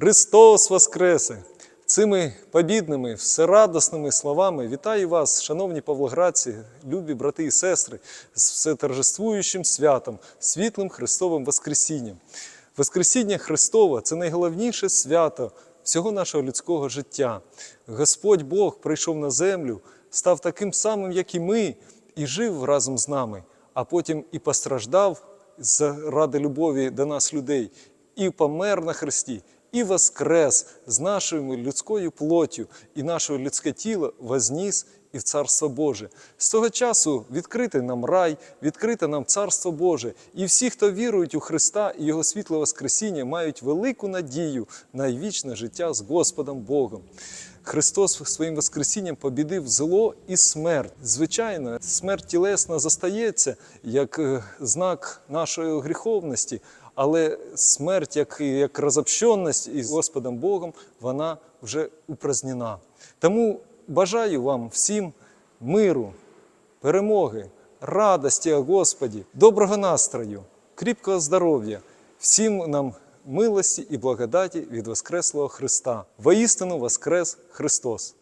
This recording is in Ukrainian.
Христос Воскресе! Цими побідними, всерадосними словами вітаю вас, шановні павлоградці, любі брати і сестри, з всеторжествуючим святом, світлим Христовим Воскресінням. Воскресіння Христове це найголовніше свято всього нашого людського життя. Господь Бог прийшов на землю, став таким самим, як і ми, і жив разом з нами, а потім і постраждав заради любові до нас людей, і помер на хресті, і воскрес з нашою людською плоттю, і наше людське тіло возніс і в Царство Боже. З того часу відкритий нам рай, відкрите нам Царство Боже. І всі, хто вірують у Христа і Його світле Воскресіння, мають велику надію на вічне життя з Господом Богом. Христос своїм Воскресінням побідив зло і смерть. Звичайно, смерть тілесна застається як е, знак нашої гріховності, але смерть, як, як розобщенність із Господом Богом, вона вже упразнена. Тому бажаю вам всім миру, перемоги, радості о Господі, доброго настрою, кріпкого здоров'я, всім нам милості і благодаті від Воскреслого Христа. Воістину Воскрес Христос!